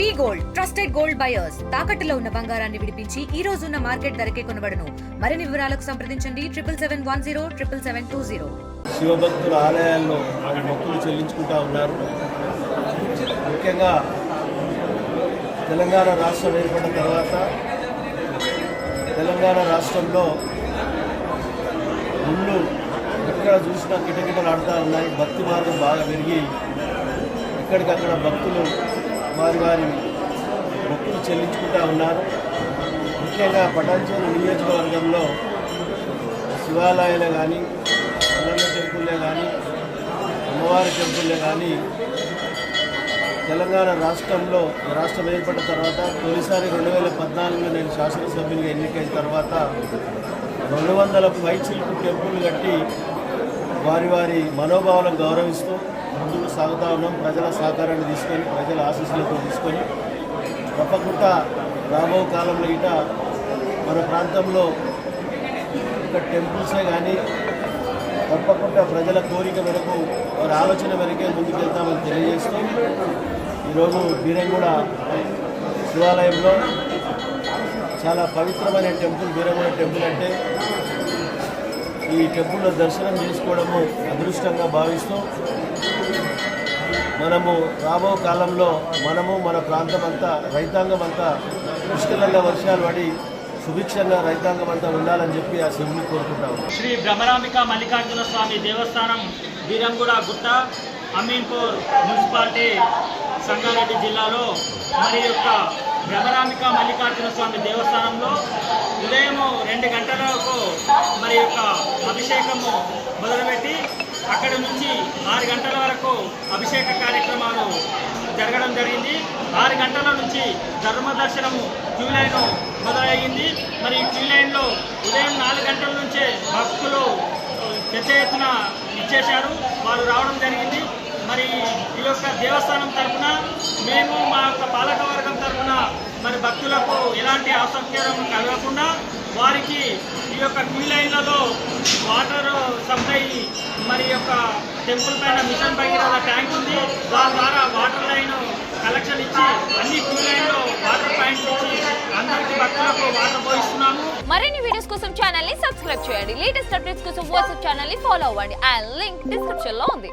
V gold trusted gold buyers. తాకట్టులో ఉన్న బంగారాన్ని విడిపించి ఈ రోజు ఉన్న మార్కెట్ ధరకే కొనబడను. మరిన్ని వివరాలకు సంప్రదించండి. Triple seven one zero triple seven two zero. శివభక్తుల ఆలయాల్లో వారి మొక్కులు చెల్లించుకుంటా ఉన్నారు. ముఖ్యంగా తెలంగాణ రాష్ట్రం ఏర్పడిన తర్వాత తెలంగాణ రాష్ట్రంలో గుళ్ళు ఎక్కడ చూసినా కిటకిటలాడుతూ ఉన్నాయి. భక్తి మార్గం బాగా పెరిగి ఎక్కడికక్కడ భక్తులు వారి వారి మొక్కులు చెల్లించుకుంటూ ఉన్నారు. ముఖ్యంగా పటాన్చేరు నియోజకవర్గంలో శివాలయాలే కానీ అన్నమ్మ టెంపుల్లే కానీ అమ్మవారి టెంపుల్లే కానీ తెలంగాణ రాష్ట్రంలో రాష్ట్రం ఏర్పడిన తర్వాత తొలిసారి రెండు వేల పద్నాలుగులో నేను శాసనసభ్యునిగా ఎన్నికైన తర్వాత రెండు వందల పైచిలకు టెంపుల్ కట్టి వారి వారి మనోభావాలను గౌరవిస్తూ ముందుకు సాగుతా ఉన్నాం. ప్రజల సహకారాన్ని తీసుకొని ప్రజల ఆశీస్సులతో తీసుకొని తప్పకుండా రాబో కాలంలో ఇట మన ప్రాంతంలో ఇక టెంపుల్సే కానీ తప్పకుండా ప్రజల కోరిక మేరకు వారి ఆలోచన మేరకే ముందుకెళ్తామని తెలియజేస్తూ ఈరోజు బీరంగూడ శివాలయంలో చాలా పవిత్రమైన టెంపుల్ బీరంగూడ టెంపుల్ అంటే ఈ టెంపుల్లో దర్శనం చేసుకోవడము అదృష్టంగా భావిస్తూ మనము రాబో కాలంలో మనము మన ప్రాంతం అంతా రైతాంగం అంతా పుష్కలంగా వర్షాలు పడి సుభిక్షంగా రైతాంగం అంతా ఉండాలని చెప్పి ఆ శివుని కోరుకుంటాము శ్రీ భ్రమరాంబిక మల్లికార్జున స్వామి దేవస్థానం బీరంగూడ గుట్ట అమీన్పూర్ మున్సిపాలిటీ సంగారెడ్డి జిల్లాలో మరి యొక్క భ్రమరాంబిక మల్లికార్జున స్వామి దేవస్థానంలో ఉదయం రెండు గంటలకు మరి యొక్క అభిషేకము మొదలుపెట్టి అక్కడి నుంచి ఆరు గంటల వరకు అభిషేక కార్యక్రమాలు జరగడం జరిగింది. ఆరు గంటల నుంచి ధర్మ దర్శనము క్యూ లైన్ మొదలయ్యింది. మరి ఈ క్యూ లైన్లో ఉదయం నాలుగు గంటల నుంచే భక్తులు పెద్ద ఎత్తున ఇచ్చేశారు వారు రావడం జరిగింది. మరి ఈ యొక్క దేవస్థానం తరఫున మేము మా యొక్క పాలకవర్గం ఎలాంటి కలగకుండా వారికి ఈ యొక్క క్యూ లైన్లలో వాటర్ సప్లై మరి యొక్క టెంపుల్ పైన మిషన్ భగీరథ ట్యాంక్ ఉంది. దాని ద్వారా వాటర్ లైన్ కలెక్షన్ ఇచ్చి అన్ని క్యూ లైన్లో వాటర్ పాయింట్స్ ఇచ్చి అందరికీ భక్తులకు వాటర్ పోయిస్తున్నాము. మరిన్ని వీడియోస్ కోసం ఛానల్ని సబ్స్క్రైబ్ చేయండి. లేటెస్ట్ అప్డేట్స్ కోసం వాట్సాప్ ఛానల్ని ఫాలో అవ్వండి. అండ్ లింక్ డిస్క్రిప్షన్లో ఉంది.